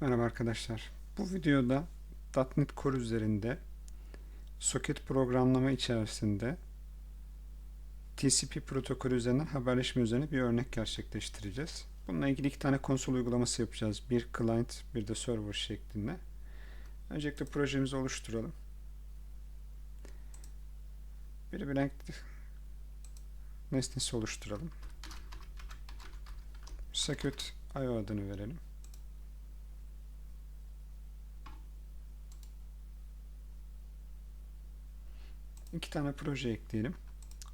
Merhaba arkadaşlar. Bu videoda .NET Core üzerinde soket programlama içerisinde TCP protokolü üzerinden haberleşme üzerine bir örnek gerçekleştireceğiz. Bununla ilgili iki tane konsol uygulaması yapacağız. Bir client, bir de server şeklinde. Öncelikle projemizi oluşturalım. Bir blank nesnesi oluşturalım. Socket IO adını verelim. İki tane proje ekleyelim.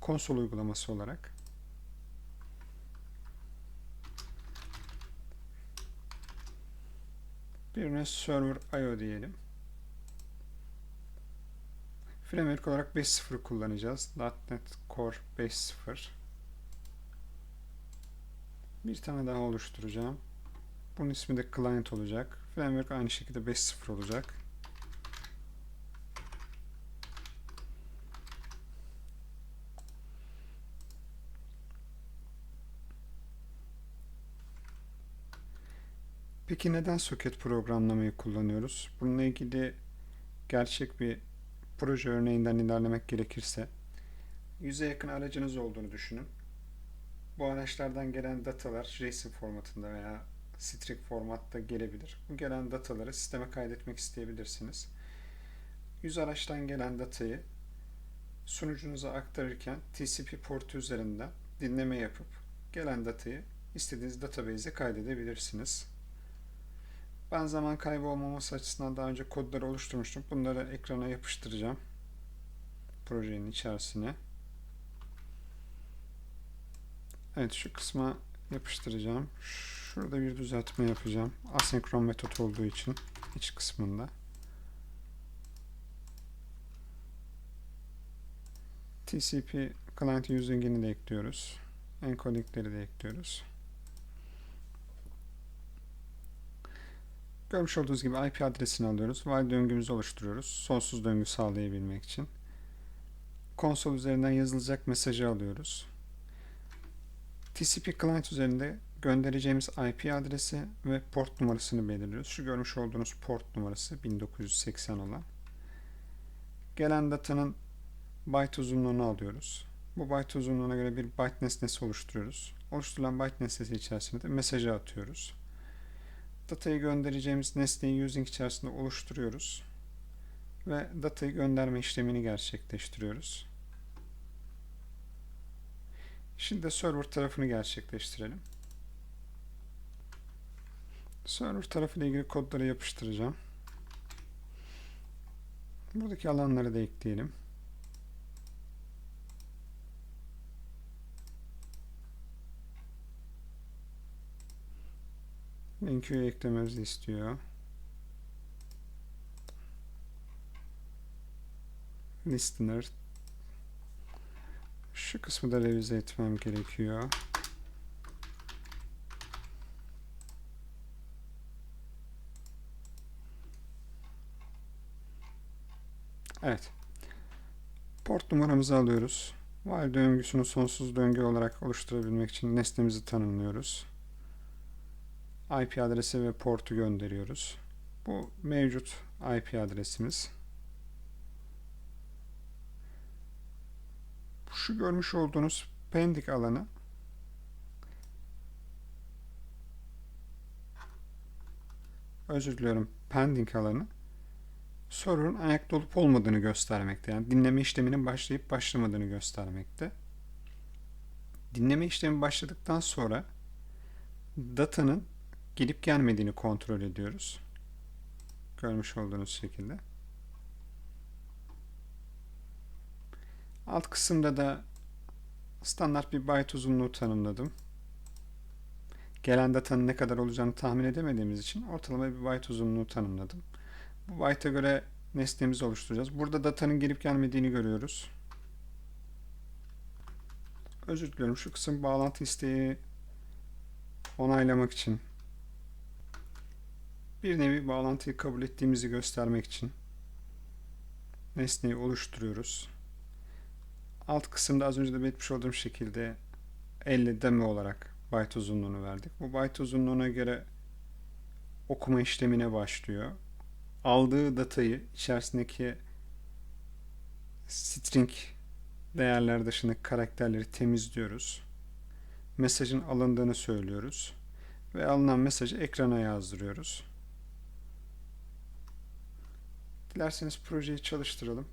Konsol uygulaması olarak. Birine server IO diyelim. Framework olarak 5.0 kullanacağız. .NET Core 5.0 Bir tane daha oluşturacağım. Bunun ismi de client olacak. Framework aynı şekilde 5.0 olacak. Peki neden soket programlamayı kullanıyoruz? Bununla ilgili gerçek bir proje örneğinden ilerlemek gerekirse yüze yakın aracınız olduğunu düşünün. Bu araçlardan gelen datalar JSON formatında veya string formatta gelebilir. Bu gelen dataları sisteme kaydetmek isteyebilirsiniz. Yüz araçtan gelen datayı sunucunuza aktarırken TCP portu üzerinden dinleme yapıp gelen datayı istediğiniz database'e kaydedebilirsiniz. Ben zaman kaybı olmaması açısından daha önce kodları oluşturmuştum. Bunları ekrana yapıştıracağım. Projenin içerisine. Evet şu kısma yapıştıracağım. Şurada bir düzeltme yapacağım. Asenkron metot olduğu için iç kısmında. TCP client using'ini de ekliyoruz. Encoding'leri de ekliyoruz. Görmüş olduğunuz gibi IP adresini alıyoruz. While döngümüzü oluşturuyoruz. Sonsuz döngü sağlayabilmek için. Konsol üzerinden yazılacak mesajı alıyoruz. TCP client üzerinde göndereceğimiz IP adresi ve port numarasını belirliyoruz. Şu görmüş olduğunuz port numarası 1980 olan. Gelen datanın byte uzunluğunu alıyoruz. Bu byte uzunluğuna göre bir byte nesnesi oluşturuyoruz. Oluşturulan byte nesnesi içerisinde de mesajı atıyoruz. Datayı göndereceğimiz nesneyi using içerisinde oluşturuyoruz. Ve datayı gönderme işlemini gerçekleştiriyoruz. Şimdi de server tarafını gerçekleştirelim. Server tarafı ile ilgili kodları yapıştıracağım. Buradaki alanları da ekleyelim. Link'ü eklememizi istiyor. Listener. Şu kısmı da revize etmem gerekiyor. Evet. Port numaramızı alıyoruz. While döngüsünü sonsuz döngü olarak oluşturabilmek için nesnemizi tanımlıyoruz. IP adresi ve portu gönderiyoruz. Bu mevcut IP adresimiz. Şu görmüş olduğunuz pending alanı özür diliyorum pending alanı server'ın ayakta olup olmadığını göstermekte. Yani dinleme işleminin başlayıp başlamadığını göstermekte. Dinleme işlemi başladıktan sonra datanın gelip gelmediğini kontrol ediyoruz. Görmüş olduğunuz şekilde. Alt kısımda da standart bir byte uzunluğu tanımladım. Gelen datanın ne kadar olacağını tahmin edemediğimiz için ortalama bir byte uzunluğu tanımladım. Bu byte'a göre nesnemizi oluşturacağız. Burada datanın gelip gelmediğini görüyoruz. Özür diliyorum. Şu kısım bağlantı isteği onaylamak için bir nevi bağlantıyı kabul ettiğimizi göstermek için nesneyi oluşturuyoruz. Alt kısımda az önce de belirtmiş olduğum şekilde 50 demo olarak byte uzunluğunu verdik. Bu byte uzunluğuna göre okuma işlemine başlıyor. Aldığı datayı içerisindeki string değerler dışındaki karakterleri temizliyoruz. Mesajın alındığını söylüyoruz ve alınan mesajı ekrana yazdırıyoruz. Dilerseniz projeyi çalıştıralım.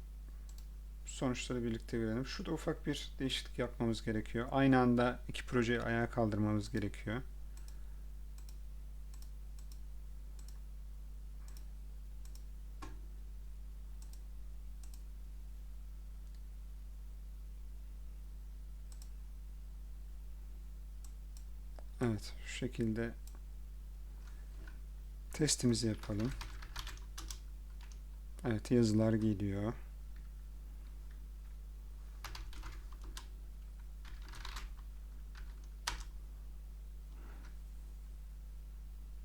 Sonuçları birlikte görelim. Şurada ufak bir değişiklik yapmamız gerekiyor. Aynı anda iki projeyi ayağa kaldırmamız gerekiyor. Evet, şu şekilde testimizi yapalım. Evet, yazılar geliyor.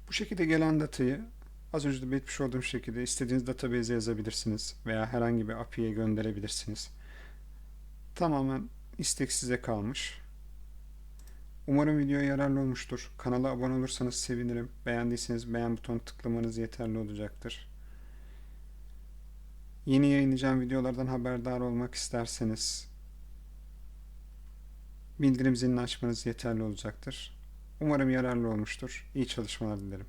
Bu şekilde gelen datayı az önce de belirtmiş olduğum şekilde istediğiniz database'e yazabilirsiniz veya herhangi bir API'ye gönderebilirsiniz. Tamamen istek size kalmış. Umarım video yararlı olmuştur. Kanala abone olursanız sevinirim. Beğendiyseniz beğen butonu tıklamanız yeterli olacaktır. Yeni yayınlayacağım videolardan haberdar olmak isterseniz bildirim zilini açmanız yeterli olacaktır. Umarım yararlı olmuştur. İyi çalışmalar dilerim.